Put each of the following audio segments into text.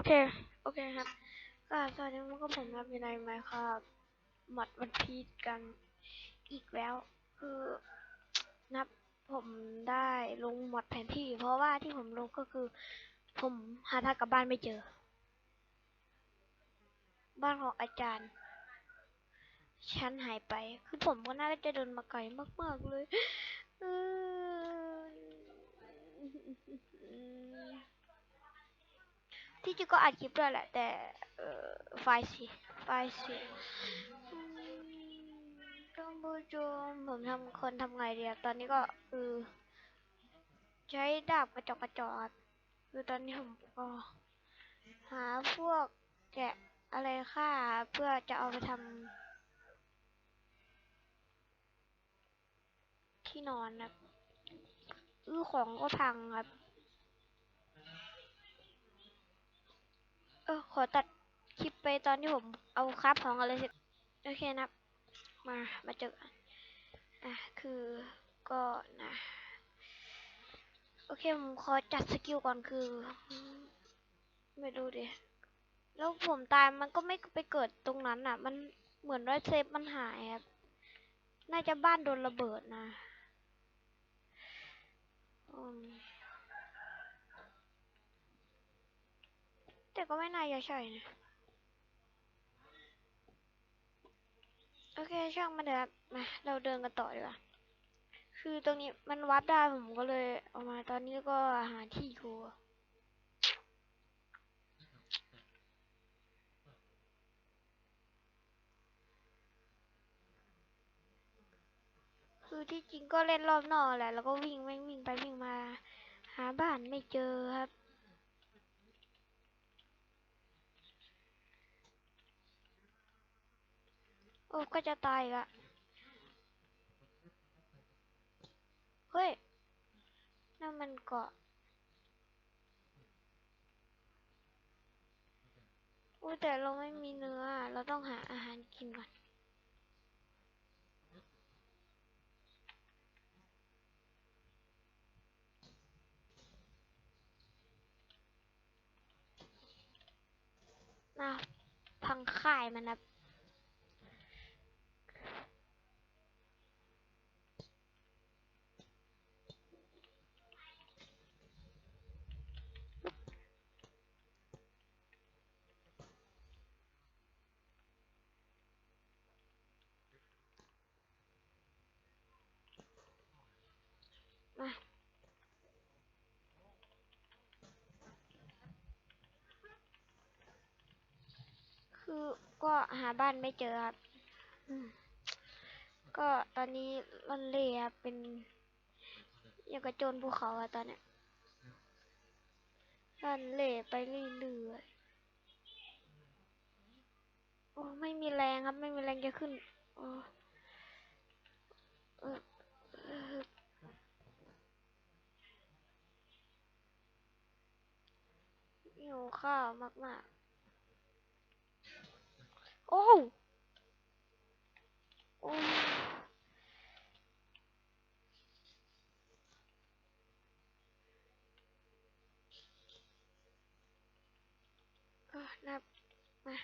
อเค โอเคครับก็สวัสดีครับก็ผมครับอยู่ในไมครับหมัดวันพีชกันอีกแล้ว คือนับผมได้ลงหมดแผนที่ เพราะว่าที่ผมลงก็คือ ผมหาทางกลับบ้านไม่เจอ บ้านของอาจารย์ ฉันหายไป คือผมก็น่าจะเดินมาไกลมากๆเลย เออ ที่จริงก็อัดคลิปด้วยแหละ แต่ไฟล์สิไฟล์สิอืมท่านผู้ชมผมทำคนทำไงดีอะตอนนี้ก็คือ ใช้ดาบกระจกกระจอกคือตอนนี้ผมก็หาพวกแกะอะไรฆ่าเพื่อจะเอาไปทำที่นอนครับอื้อของก็พังครับ ออขอตัดคลิปไปตอนที่ผมเอาครับของอะไรเสร็จโอเคนะมามาเจอกันอะคือก็นะโอเคผมขอจัดสกิลก่อนคือ ไม่รู้ดิแล้วผมตายมันก็ไม่ไปเกิดตรงนั้นอะ มันเหมือนว่าเซฟมันหายครับน่าจะบ้านโดนระเบิดนะอืม แต่ก็ไม่น่าจะใช่นะ โอเคช่างมันเถอะครับมาเราเดินกันต่อดีกว่า คือตรงนี้มันวัดได้ผมก็เลยเอามาตอนนี้ก็หาที่อยู่คือที่จริงก็เล่นรอบนอกแหละ แล้วก็วิ่งวิ่งวิ่งไปวิ่งมา หาบ้านไม่เจอครับ โอ้ก็จะตายอีกละเฮ้ยนั่นมันเกาะอุ้ยแต่เราไม่มีเนื้อ เราต้องหาอาหารกินก่อนนะพังค่ายมันนะ มา คือก็หาบ้านไม่เจอครับอืมก็ตอนนี้ล่อนเล่ครับเป็นอย่างกระโจนภูเขาอะตอนเนี้ยล่อนเล่ไปเรื่อยๆโอ้ไม่มีแรงครับ ไม่มีแรงจะขึ้นโอ้เออเออหิวข้าวมากๆ โอ้โอ้นับมา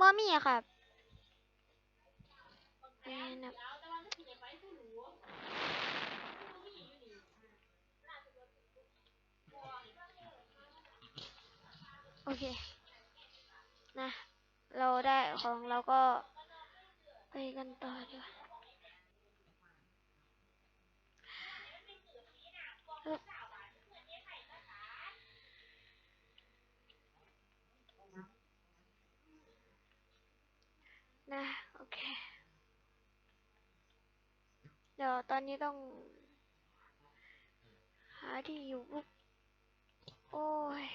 บอมี่ครับแม่นับโอเค นะ เราได้ของเราก็ไปกันต่อดีกว่าฮึบนะ โอเค เดี๋ยวตอนนี้ต้อง หาที่อยู่ปุ๊บโอ้ย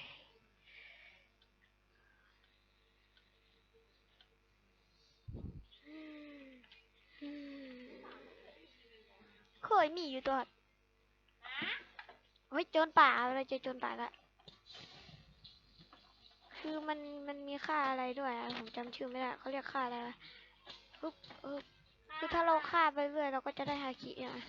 เคยมีอยู่ตัวเฮ้ยโจรป่าเราจอโจรป่าละคือมันมันมีค่าอะไรด้วยอะผมจำชื่อไม่ได้เขาเรียกค่าอะไรวะปึ๊บปึ๊บ คือถ้าเราฆ่าไปเรื่อยเราก็จะได้ฮาคินะ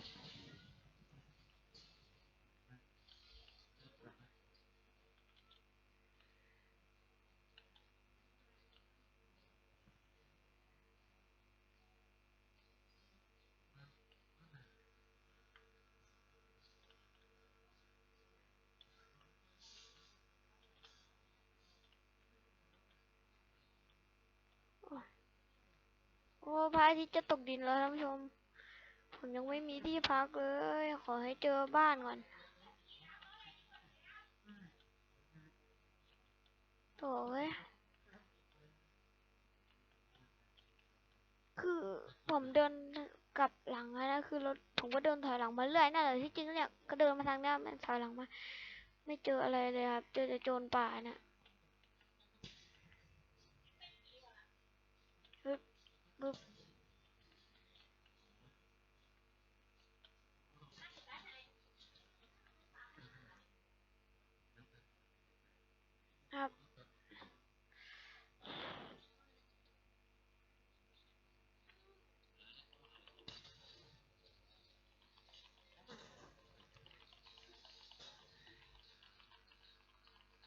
พระอาทิตย์จะตกดินแล้วท่านผู้ชม ผมยังไม่มีที่พักเลย ขอให้เจอบ้านก่อนโถ่เว้ยคือผมเดินกลับหลังนะคือรถผมก็เดินถอยหลังมาเรื่อยนั่นแหละที่จริงเนี่ยก็เดินมาทางนี้มันถอยหลังมา ไม่เจออะไรเลยครับ เจอแต่โจรป่าน่ะปึ๊บปึ๊บ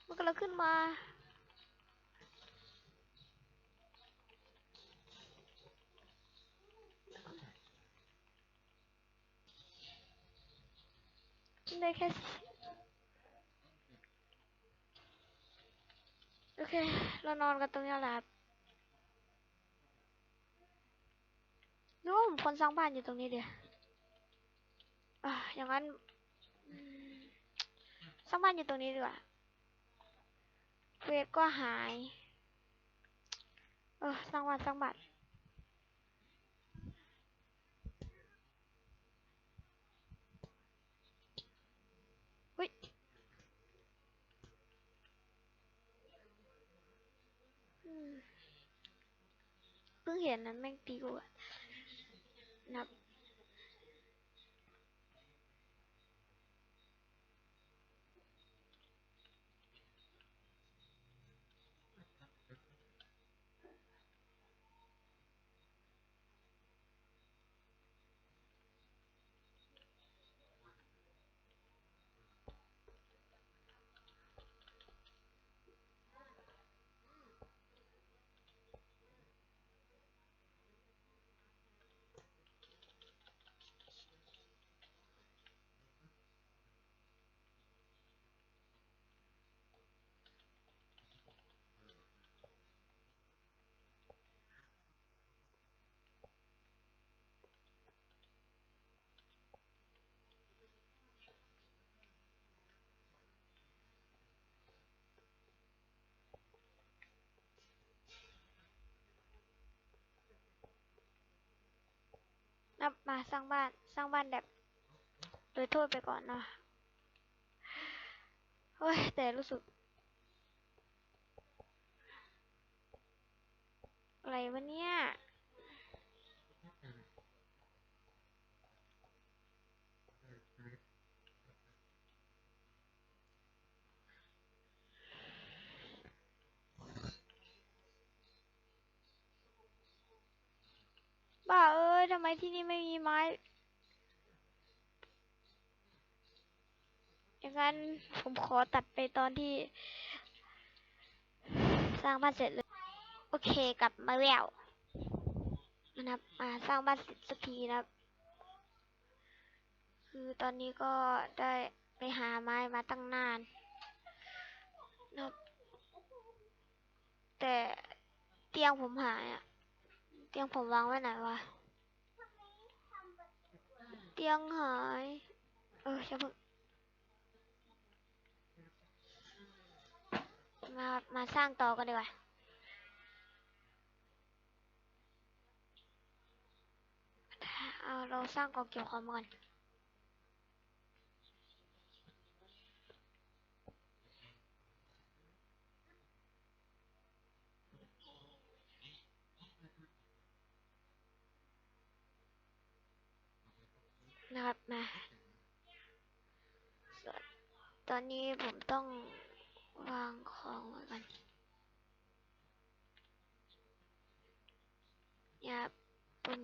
มันกำลังขึ้นมาได้แค่โอเค เรานอนกันตรงนี้แหละครับนึกว่าผมคนสร้างบ้านอยู่ตรงนี้เดียวอะอย่างนั้นสร้างบ้านอยู่ตรงนี้ดีกว่า เวทก็หาย เออสร้างบ้านสร้างบ้านเฮ้ยเพิ่งเห็นนั้นแม่งตีกูอะนับ แล้วมาสร้างบ้านสร้างบ้านแบบ โดยโทษไปก่อนเนาะเฮ้ยแต่รู้สึก อะไรวะเนี่ย บ้าเอ้ย ทำไมที่นี่ไม่มีไม้อย่างนั้นผมขอตัดไปตอนที่ สร้างบ้านเสร็จเลย โอเคกลับมาแล้วนะครับมาสร้างบ้านเสร็จสักทีนะครับ คือตอนนี้ก็ได้ไปหาไม้มาตั้งนานนะครับ แต่เตียงผมหายอะเตียงผมวางไว้ไหนวะ เตียงหาย เออจะพึ่งมา มาสร้างต่อกันดีกว่าเอาเราสร้างกองเกี่ยวคอมก่อน นะครับมาส่ตอนนี้ผมต้องวางของไว้ก่อนเนี่ยครับปุ่ม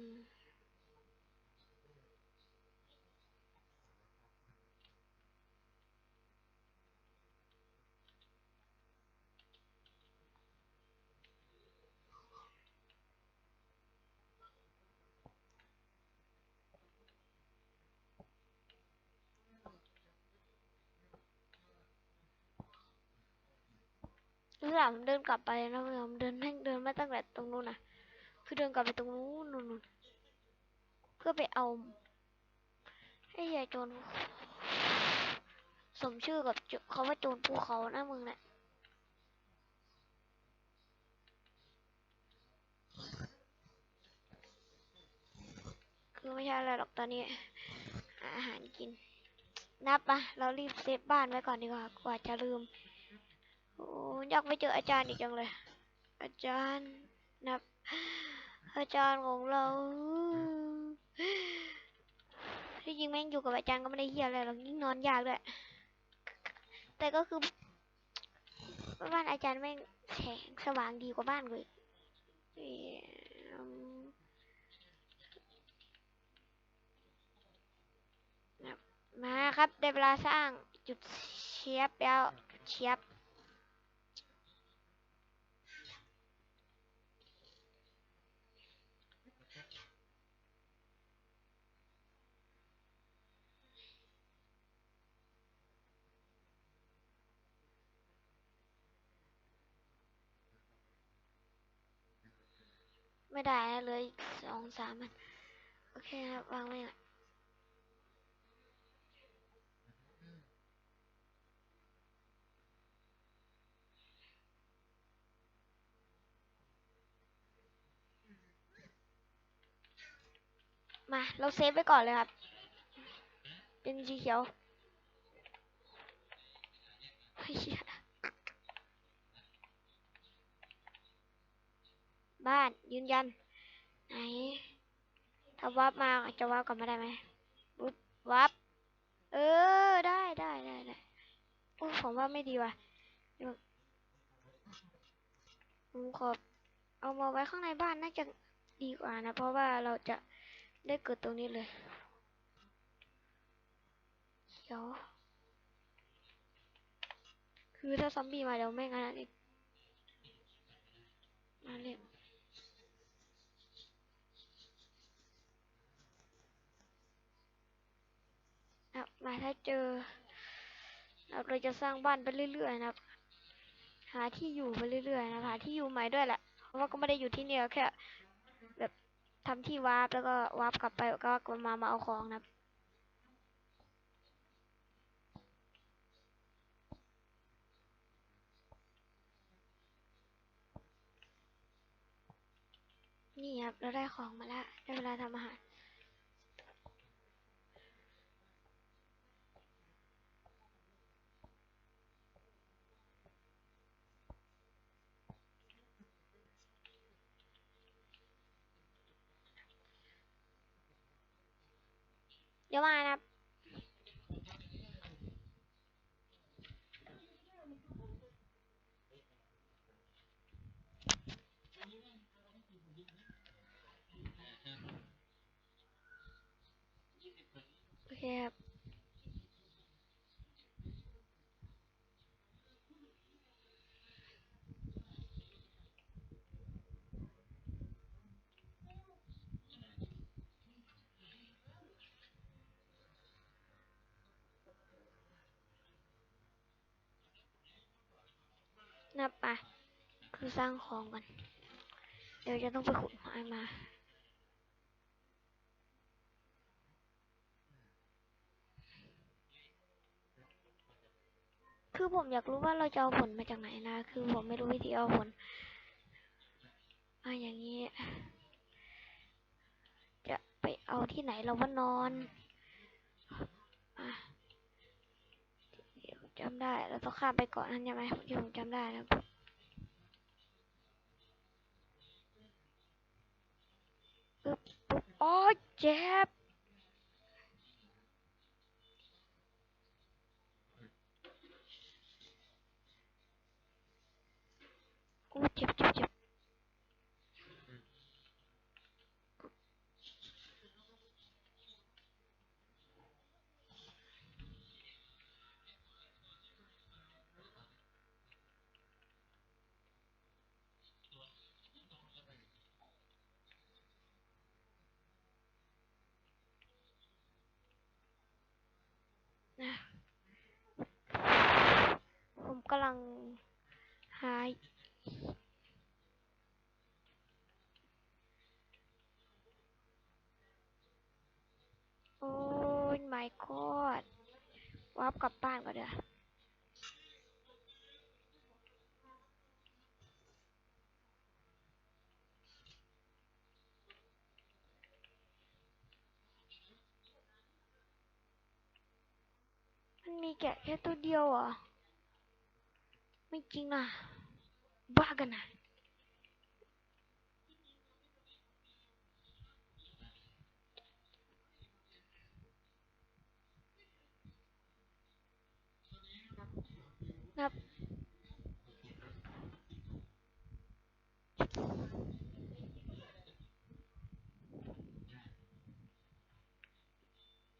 เมื่อผมเดินกลับไปนะมื่อผมเดินแม่งเดินมาตั้งแต่ตรงนู้นนะคือเดินกลับไปตรงนู้นนู่นเพื่อไปเอาให้ยายโจรสมชื่อกับเขาว่าโจรภูเขานะมึงเนี่ยคือไม่ใช่อะไรหรอกตอนนี้หาอาหารกินนับปะเรารีบเซฟบ้านไว้ก่อนดีกว่ากว่าจะลืม โอ้อยากไปเจออาจารย์อีกจังเลย อาจารย์นับ อาจารย์ของเราที่จริงแม่งอยู่กับอาจารย์ก็ไม่ได้เฮียอะไรหรอกยิ่งนอนยากด้วยแต่ก็คือบ้านอาจารย์แม่งแสงสว่างดีกว่าบ้านกูอีกเอิ่มาครับได้เวลาสร้างจุดเชียบแล้วเชียบ ไม่ได้นะเลยสองสามมันโอเคครับวางไว้ก่อนมา เราเซฟไว้ก่อนเลยครับ เป็นสีเขียวเฮ้ยเหี้ย บ้านยืนยัน ไหน ถ้าวับมาจะวับกลับมาได้ไหมปุ๊บวับ เออ ได้ได้ได้ได้โอ้ผมว่าไม่ดีว่ะผมขอเอามาไว้ข้างในบ้านน่าจะดีกว่านะ เพราะว่าเราจะได้เกิดตรงนี้เลยเขียว คือถ้าซอมบี้มาเดี๋ยวไม่งั้นอีกมาเล่น นะครับมาถ้าเจอนะครับเราจะสร้างบ้านไปเรื่อยๆนะครับ หาที่อยู่ไปเรื่อยๆนะหาที่อยู่ใหม่ด้วยแหละเพราะว่าก็ไม่ได้อยู่ที่นี่แค่แบบทำที่วาร์ปแล้วก็วาร์ปกลับไปก็กลับมามาเอาของนะครับนี่ครับเราได้ของมาแล้วได้เวลาทำอาหาร เดี๋ยวมานะครับโอเคครับ นับไปคือสร้างของกัน เดี๋ยวจะต้องไปขุดไม้มาคือผมอยากรู้ว่าเราจะเอาผลมาจากไหนนะ คือผมไม่รู้วิธีเอาผลมาอย่างนี้ จะไปเอาที่ไหนเราว่านอนอะ จำได้เราต้องข้ามไปเกาะนั้นใช่ไหมที่ผมจำได้นะปึ๊บปึ๊บอ๋อเจ็บอู้เจ็บเจ็บเจ็บ กำลังหาโอ้ย my god วาร์ปกลับบ้านก่อนเดี๋ยวมันมีแกะแค่ตัวเดียวเหรอ ไม่จริงนะบ้ากันนะนับ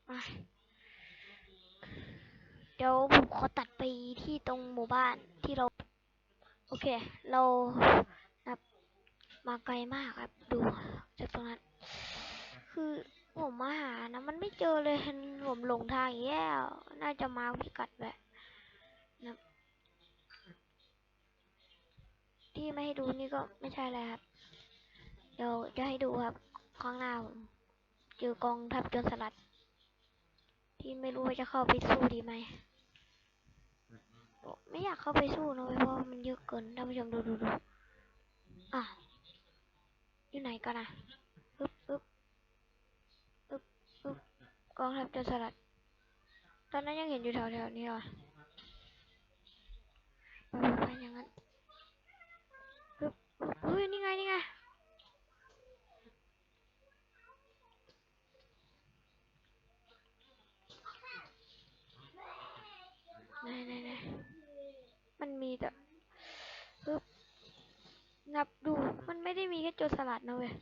อะ เดี๋ยวผมขอตัดไปที่ตรงหมู่บ้านที่เรา โอเค เรานับมาไกลมากครับ ดูจากตรงนั้น คือผมมาหานะมันไม่เจอเลยผมหลงทางแล้วน่าจะมาพิกัดแบบนะที่ไม่ให้ดูนี่ก็ไม่ใช่อะไรครับ เดี๋ยวจะให้ดูครับข้างหน้าผมเจอกองทัพโจรสลัด ที่ไม่รู้ว่าจะเข้าไปสู้ดีไหม ไม่อยากเข้าไปสู้นะเพราะมันเยอะเกินท่านผู้ชมดูดูดูอะอยู่ไหนกันนะอึ๊บอึ๊บอึ๊บอึ๊บกองทัพจรสลัด ตอนนั้นยังเห็นอยู่แถวๆนี้เหรอไปไปไปอย่างนั้นอึ๊บอึ๊บเฮ้ยนี่ไงนี่ไง ไหนไหนไหน มันมีแต่ปึ๊บนับดูมันไม่ได้มีแค่โจรสลัดนะเว้ย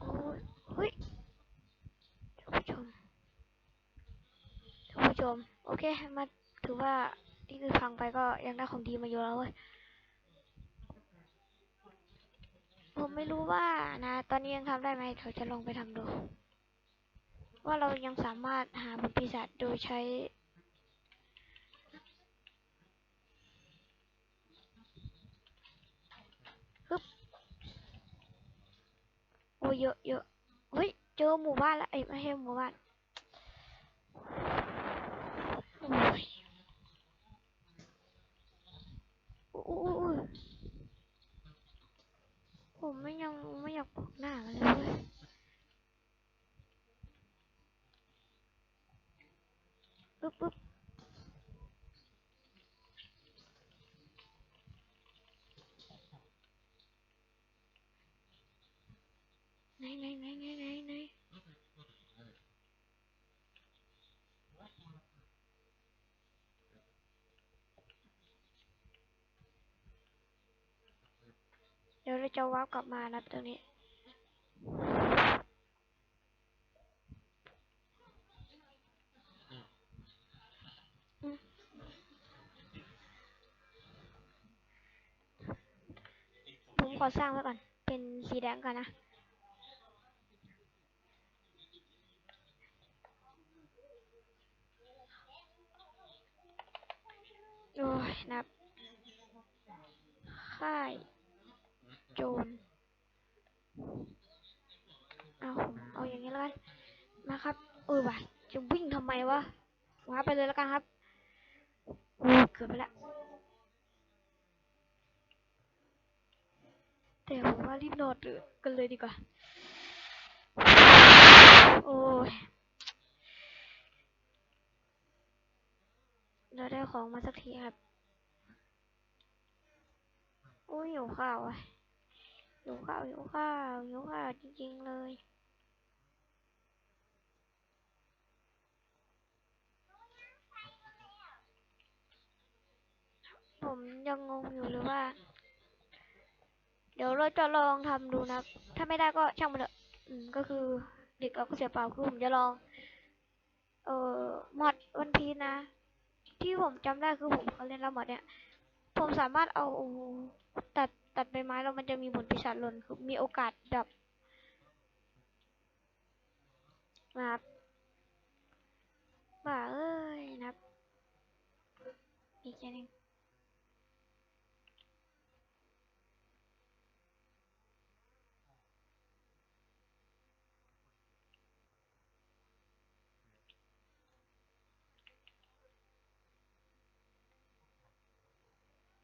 โอ้ยเฮ้ยท่านผู้ชมท่านผู้ชม โอเค มาถือว่าที่คือพังไปก็ยังได้ของดีมาอยู่แล้วเว้ยผมไม่รู้ว่านะ ตอนนี้ยังทำได้ไหมเดี๋ยวจะลองไปทำดู ว่าเรายังสามารถหาบทปีศาจโดยใช้ ฮึบ โอ้ยเยอะเยอะเฮ้ย เจอหมู่บ้านแล้วเอ้ไม่ใช่หมู่บ้านโอ้ยโอ้ยโอ้ยผมไม่ยังไม่อยากบอกหน้ามันเลย เว้ยปึ๊บปึ๊บไหนไหนไหนไสร้างไว้ก่อน เป็นสีแดงก่อนนะ โอ้ยนับ ค่าย โจร เอาเอาอย่างนี้แล้วกัน มาครับเออว่ะจะวิ่งทำไมวะว้าไปเลยแล้วกันครับเกือบไปแล้ว แต่ผมว่ารีบโหลดเลยกันเลยดีกว่า โอ้ยเราได้ของมาสักทีครับ โอ้ยหิวข้าวอะหิวข้าวหิวข้าวหิวข้าวจริงๆเลยผมยังงงอยู่เลยว่า ดี๋ยวเราจะลองทำดูนะ ถ้าไม่ได้ก็ช่างมันเถอะก็คือเด็กเราก็เสียเปล่าคือผมจะลอง เอ่อมอดวันพีนะ ที่ผมจำได้คือผมเขาเล่นแล้วมอดเนี่ย ผมสามารถเอาตัดตัดใบไม้แล้วมันจะมีผลปีศาจหล่นคือมีโอกาสดับนะครับบ้าเอ้ยอีกแค่นึง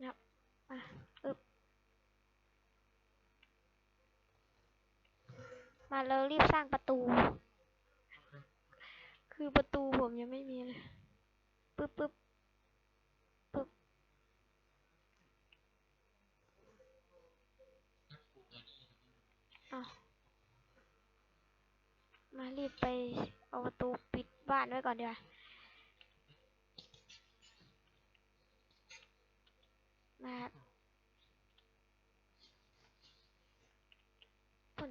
นับอะอึบ มาเรารีบสร้างประตู คือประตูผมยังไม่มีเลยปึ๊บปึ๊บปึ๊บมารีบไปเอาประตูปิดบ้านไว้ก่อนดีกว่ามาครับผล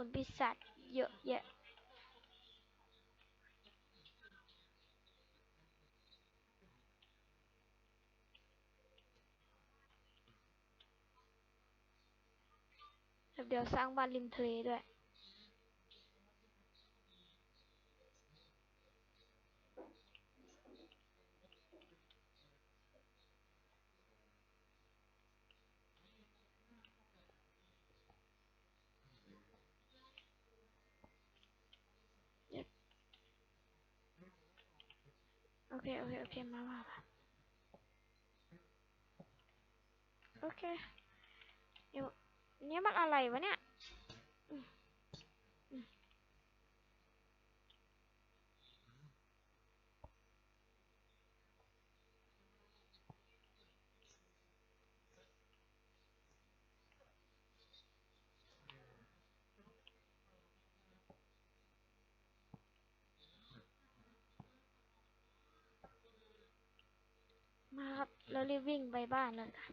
ผลปีศาจเยอะแยะ เคโอเคโอเคมามามาโอเคเดี๋ยวเนี่ยมันอะไรวะเนี่ย ครับเรีบวิ่งไปบ้านเลยค่ะ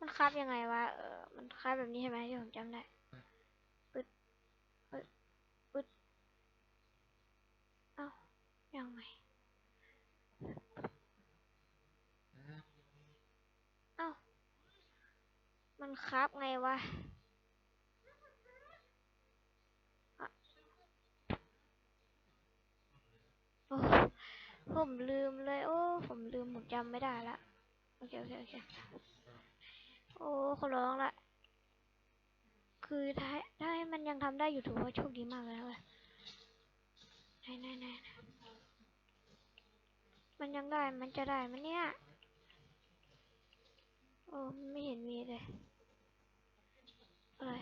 มันคาบยังไงวะ เออ มันคาบแบบนี้ใช่ไหมที่ผมจำได้ปึ๊ดปึ๊ดปึ๊ดเอ้ายังไง เอ้า มัน คาบไงวะผมลืมเลย โอ้ ผมลืมผมจำไม่ได้ละ โอเค โอเค โอเค โอ้ขอร้องละ คือถ้าให้ถ้าให้มันยังทำได้อยู่ถือว่าโชคดีมากเลยนะเว้ยไหนไหนไหนมันยังได้ มันจะได้มันเนี่ย โอ้ ไม่เห็นมีเลย ไร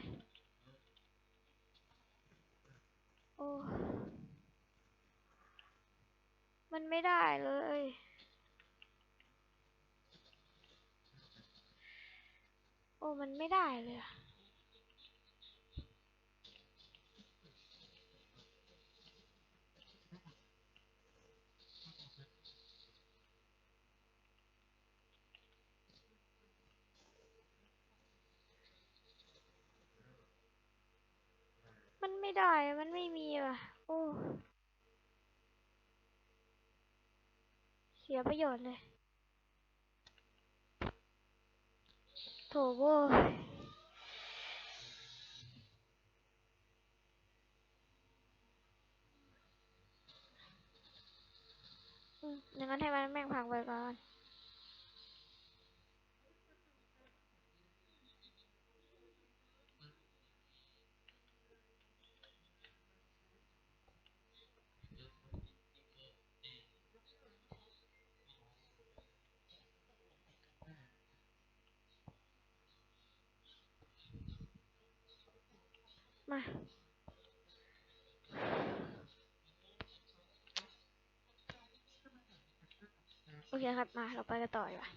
โอ้มันไม่ได้เลย โอ้ มันไม่ได้เลยอะ ได้มันไม่มีว่ะ โอ้เสียประโยชน์เลยโถโว้ยอืมอย่างนั้นให้มันแม่งพังไปก่อน มา โอเคครับ มา เราไปกันต่อดีกว่า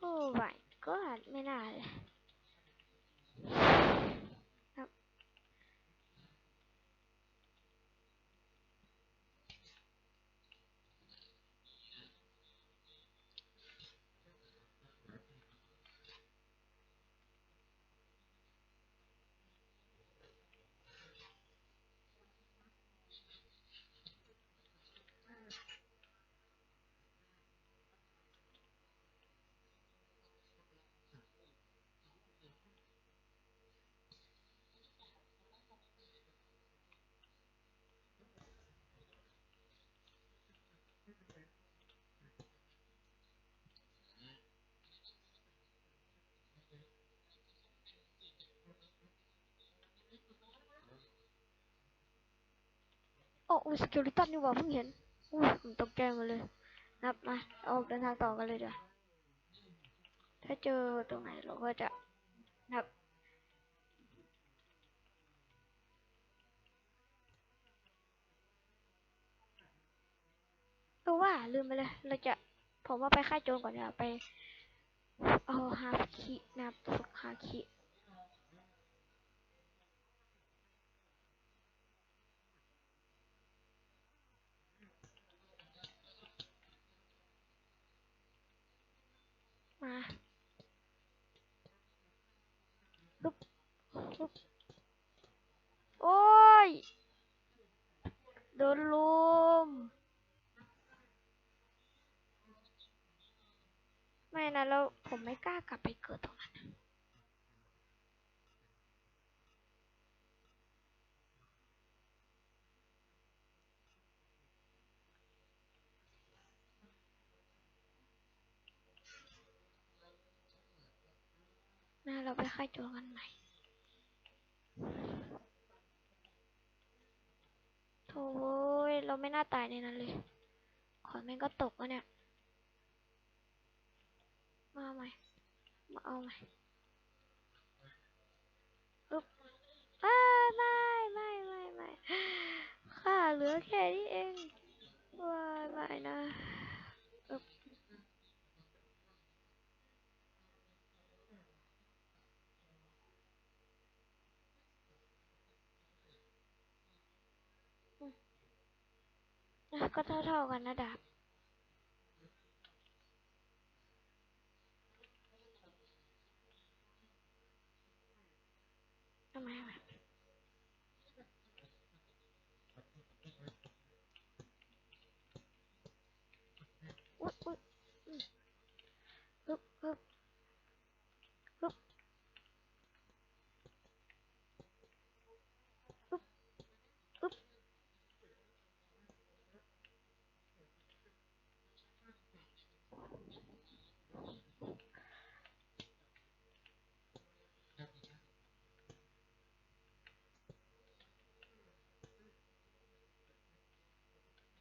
โอ้ my god ไม่น่าเลย โอ้อุยสเกลิตันนี่ว่าเพิ่งเห็นอุ้ยผมตกใจหมดเลยนับมาออกเดินทางต่อกันเลยเดี๋ยวถ้าเจอตรงไหนเราก็จะนับเออว่าลืมไปเลยเราจะผมว่าไปค่าโจรก่อนเดี๋ยวไปเอาฮาคินะครับฝึกฮาคิ มาปึ๊บปึ๊บโอ้ย โดนลุม ไม่นะแล้วผมไม่กล้ากลับไปเกิดตรงนั้น นะนะเราไปค่ายโจรกันใหม่ โถ่เว้ย เราไม่น่าตายในนั้นเลย ขอนแม่งก็ตกแล้วเนี่ย มาเอาใหม่ มาเอาใหม่อึ๊บอ้าไม่ไม่ไม่ไม่ข้าเหลือแค่นี้เองว้ายไม่นะอึ๊บอืม ก็เท่าเท่าๆกันนะดาบทำไมวะอุ๊ยอุ๊ยอืมฮึบฮึบฮึบฮึบฮึบ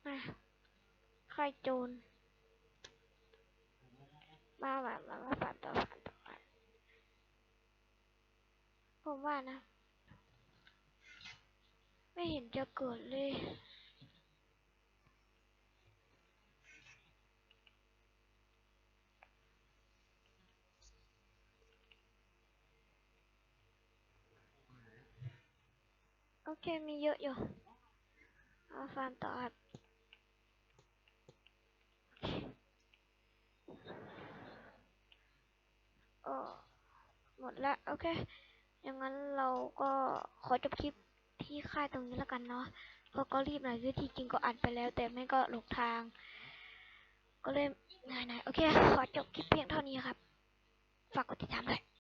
มาใครโจรมามามามาฝันต่อฝันต่อฝันผมว่านะ ไม่เห็นจะเกิดเลยโอเค มีเยอะอยู่ เอาฟาร์มต่อครับ หมดละโอเคอย่างนั้นเราก็ขอจบคลิปที่ค่ายตรงนี้แล้วกันเนาะเพราะก็รีบหน่อยคือที่จริงก็อัดไปแล้ว แต่ไม่ก็หลงทาง ก็เลยนายๆโอเค ขอจบคลิปเพียงเท่านี้ครับ ฝากกดติดตามด้วย